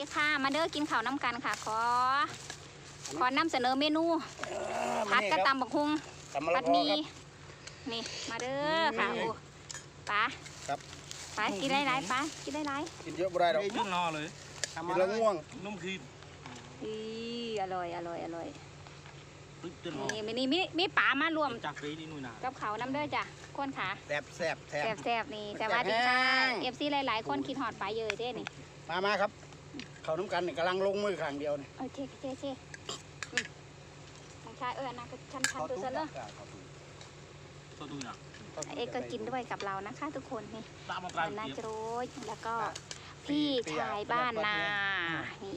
สวัสดีค่ะมาเด้อกินข้าวน้ำกันค่ะ ขอ ขอนำเสนอเมนูผัดกระตำบักฮุงตำมะผัละดกหอมีครับ นี่มาเด้อค่ะนี่โอ้ปลาครับปลากินได้หลายปลากินได้หลายกินเยอะบ่ได้หรอกไอ้ยุ่นนอเลยกินแล้วง่วงนุ่มคืออีอร่อยอร่อยอร่อยปึ๊บจนนอนี่มีนี่มีมีปลามารวมจากปีนี่นู่นน่ะกับเขาวน้ำเด้อจ้ะคนขาแซ่บแซ่บแซ่แซ่บบแซ่บๆนี่แซ่แต่บว่าดีค่ะแห้ง เอฟซีหลายๆ คนคิดหอดปลาเยอะเด้นี่มามาครับ เขาน้ำกันนี่กำลังลงมือข้างเดียวนี่เออเช่เช่เช่อืมทางชายเอออันนะก็ชันชันดูซะเลยตัวดูน่ะเอกก็กินด้วยกับเรานะคะ ทุกคนนี่ตามมาปลายวันนาเกียบโจยแล้วก็พี่ชายบ้านนานี่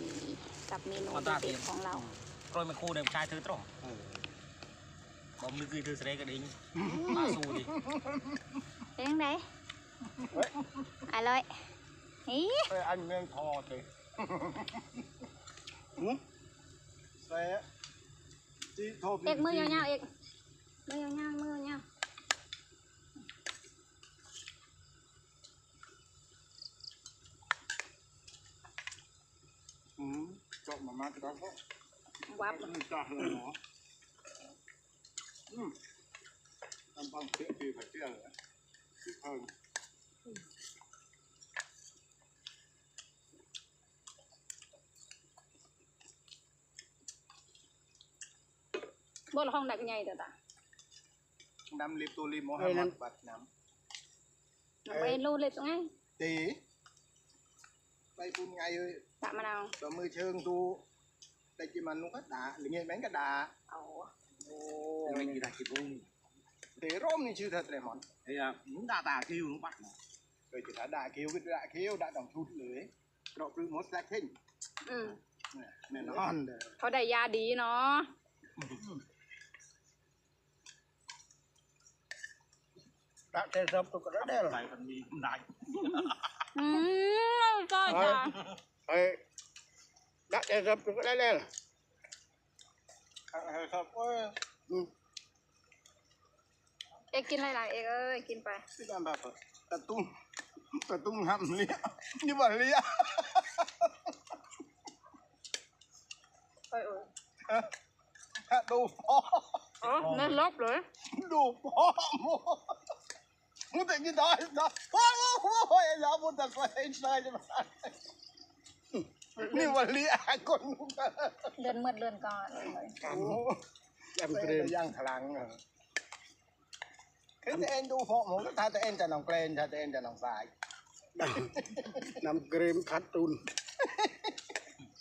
กับเมนูเด็ดๆของเราโปรยมาคู่เดิมชายเธอตรงเออบอกมือคือเธอเสด็จกระดิ่งมาสู้ดิเป็นยังไงเฮ้ยอร่อยนี่ เอ้ยอันเมืองทอเลย หืมใส่จีโทเอกมือยาวๆเอกมือยาวๆมือยาวอืมจบมามาจะต้องๆวับจ้าเลยเหรออืมทำปังเสียปีผัดเสียเลยที่เพิ่ง บนห้องดักใหญ่เด้อตาน้ำลิปตัวลิมโมฮัมหมัดบัดน้น้ำไปรูดเลยตรงไงำตีไปปุ่นไงเอ้ยตะมะนาวตัวมือเชิงตูแต่จิมันนุก็ด่าหรือไงแม่ งก็ด่าเอาโอ้ไม่กี่ได้กี่บุ้งเตะร่มนี่ชื่อเธอเตะมอนไอ้ยาหนุ่มตาตาคิวหนุ่มปัดเคยจะด่าคิ้วก็ด่าคิ้วด่าดองชุดเลยเราปลื้มมดแลกเข่งอืมแน่นอนเด้อเขาได้ยาดีเนาะด่าเตะซับตัวก็ได้หรอใส่กันมีได้อืมก็จ้ะเอ้ยด่าเตะซับตัวก็ได้เลยครับเอ้ยอืมเอกกินหลายๆเอกเอ้ยกินไปที่บ้านแบบตะตุ้งตะตุ้งห้ำเลี้ยนี่บ่เลี้ยไปเอ้ยถ้าดูพ่ออ๋อนั่นลบเลยดูพ่อโมมึงแต่กินได้ นะว้าวว้าวไอ้ยาบุตรใส่ใส่จะมานี่วันเลี้ยคนนู้นเดินมืดเดินก่อนเลยโอ้ยำเกรนย่างพลังอคือแต่เอ็นดูพอผมก็ถ้าแต่เอ็นจะน้องเกรนถ้าเอ็นจะน้องสายนำเกรมคัดตุน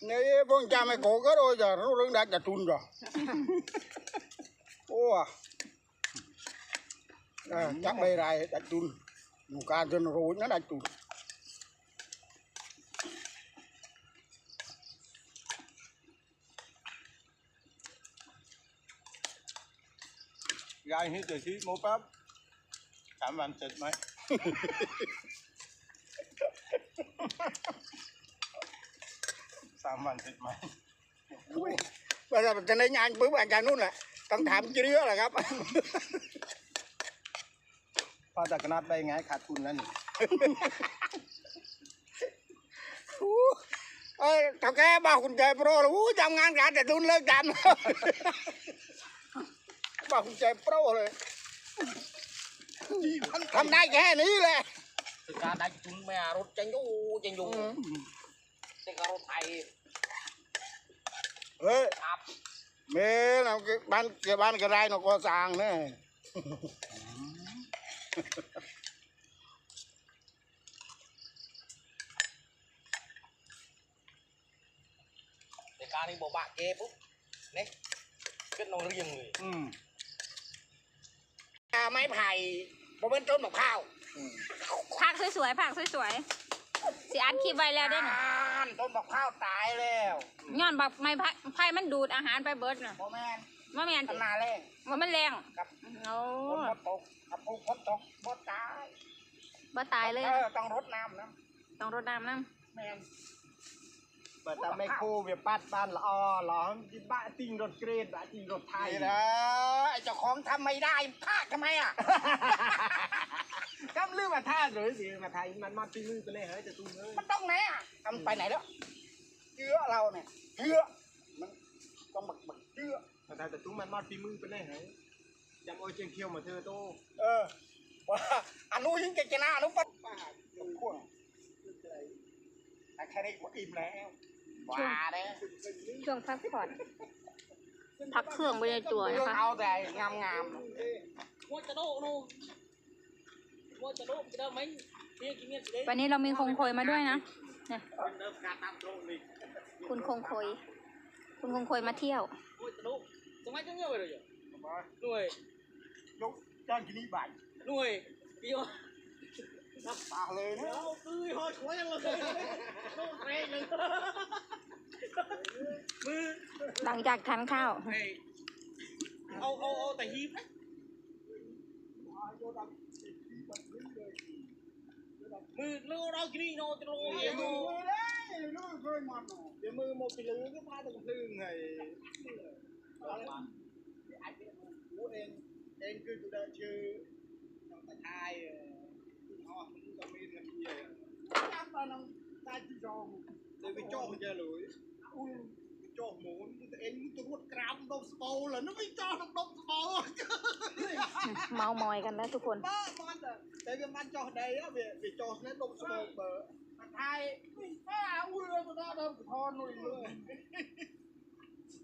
นี่พวกจาไม่โกก็โดยจะรู้เรื่องไดัดจะตุนจ้ะโอ้ อะเออจักใบไรดัดตุนหนูการจนรู้นะดัดตุนยายนี่จะชี้โมปั๊บสาม วันเสร็จไหมสามวันเสร็จไหมเวลาจะได้งานปุ๊บอาจารย์นู่นแหละต้องถามเยอะแหละครับพอจากนัดไปไงขาดทุนแล้วนี่ เอ้ยถ้าแกบอกคุณใจโปรแล้วอู้ทำงานการแต่ตุนเลิกทำ บอกคุณใจโปรเลยทำได้แค่นี้แหละ คือการได้จุนไม่รถจังยูจังยูเด็กรถไทยเฮ้ยครับเมื่อเราบ้านเกี่ยวบ้านกระไรเราก็สร้างเนี่ย แต่การนี้บอกบะเกปุ๊บเนี่ยขึ้นนองเรียงเลยอืมอ่าไม้ไผ่ผมเป็นต้นมะพร้าวผักสวยๆผักสวยๆสิอัดคลิปไว้แล้วได้หนอ่านต้นมะพร้าวตายแล้วย้อนบักไม้ไผ่ไผ่มันดูดอาหารไปเบิดน่ะพ่อแม่นว่าแม่นขนาแรงว่ามันแรงครับโอ้ ฝนมดตกกับป ลูกฝนตกมดตายบ่ตายเลยเออต้องรดน้ำนะต้องรดน้ำน้แม่นเปิดตามไม่คู่เวียปัดบ้านละออหลอมจิบ้าติงรถเกรดบ้าติงรถไทยนี่นะไอ้เจ้าของทำไม่ได้พลาดทำไมอะกำลือมาท่าหรือสิมาไทยมันมาตีมือไปเลยเฮ้ยจะตุ้มเลยมันต้องไหนอะทำไปไหนแล้วเชื้อเราเนี่ยเชื้อมันต้องบักบักเชื้อแต่ถ้าแต่ตุ้งมันมาฝีมือเป็นไงไหน จำเอาเชียงเคียวมาเธอโตเออว่าอนุยิงเก่งนะอนุปัดป้าหนุ่มขั้วแต่แค่นี้ก็อิ่มแล้วว่าเด้ช่วงพักผ่อนพักเครื่องไปในตัวนะคะเอาแต่งามงามมัวจะโดนู่มัวจะโดจะเดิมไหมเรียกกินเงี้ยสิเด้วันนี้เรามีคงโคยมาด้วยนะเนี่ยเดิมการตามตรงนี่คุณคงโคยคุณคงโคยมาเที่ยวมัวจะโดสมัย จะเงี้ยไปเลยเหรอหน่วยยกจานกินนี่บ่ายหน่วยพี่ว่าตาเลยนะเอาตื้อหอยขวยเลยโดนเตะเลยมือหลังจากทานข้าวเฮ้ยเอาเอาเอาแต่ฮีบนะมือเลือเรากินโนจะโดนเดี๋ยวมือได้ลูกเคยมันเดี๋ยวมือโมกิลือก็มาตรงพึ่งไงกูเองเองคือกูได้ชื่อน้องตาชายเออคุณพ่อมึง ก็มีเงินเยอะ จำตอนนั้นได้ที่จอง เลยไปจ้องมันจะหลุยอุ้ยไปจ้องหมูนี่ตัวเองมึงจะรวดกรามดมสปอลเหรอนึกไม่จ้องดมสปอล เมามอยกันแล้วทุกคน บ้ามันอ่ะแต่ก็มันจ้องใดอ่ะเบียไปจ้องนั่นดมสป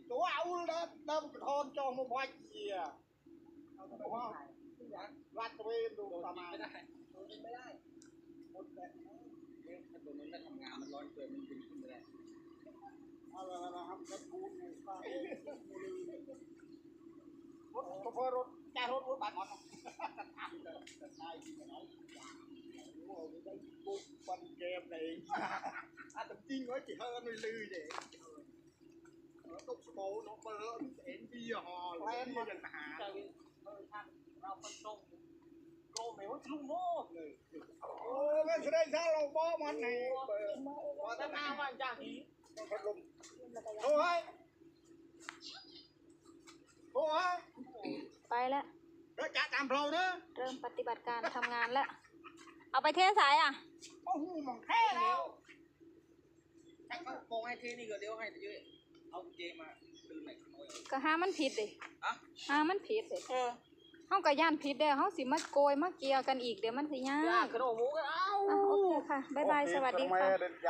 าได้เดิมทอนนู่นเลยก็น้อยเชิงการนู่นนู่นนั่นนู่นงานโอ้ยรถแกเจ้ารถรถมันหนุกไทยรถมันเนี่ยมาไม้เจ้าปอรถ กูตัวเองมึงต่อเบียร์น้องดมสปอลหลังเงินเนี่ยกูก็แจ้หนอเอารถเลยตื่นดมสปอลเบอร์หมดหนอกูตัวเองเบียร์หลังเงินเบียร์อย่างทหารอย่าง ก็เราจะตรูดเนี่ยดำเชิญแล้วโยมมาลำซิ่งลีลือทุ่มไปกี่โยมตัวเอาแล้วดำทอนจองมาพอเกียเอาตัวว่าลัดเวนดูประมาณ ไม่ได้ ไม่ได้หมดแล้ว ถ้าตัวนั้นไม่ทำงานมันร้อนเกินมันกินขึ้นไม่ได้ เอาละละครับรถบูนเนี่ยป้ารถโชเฟอร์รถแกรถรถบัสหมดทำเลยแต่ใช่ที่ไหนโอ้ยได้บุกฟันเกมเลย à tầm tin nói chỉ hơi nuôi lư vậy nó tục số nó bơ nó sẽ bia hò lên mà dần hạ เจอเออท่านเราคนตรงโกเมลลุ งโม่โอ้ไม่แสดงถ้าเราบ้ามันนี่ว่าถ้าหน้าว่าจ้างทีพัดลมโอ้ยโอ้ยไปแล้วแล้วจะตามเราเนอะเริ่มปฏิบัติการทำงานแล้ว เอาไปเทสายอะ โอ้โหมองแค่แล้วถ้าเขาโปงให้ทีนี่ก็ เดี๋ยวให้เยอะเอาเจมาตื่นไหนขโมยก็ห้ามันผิดดิอะห้ามันผิดดิเออเฮาก็ย่านผิดเด้อเฮาสิมาโกยมาเกี่ยวกันอีกเดี๋ยวมันสิยากกระโดดหมูก็เอาอะโอเคค่ะ บ๊ายบาย สวัสดีค่ะ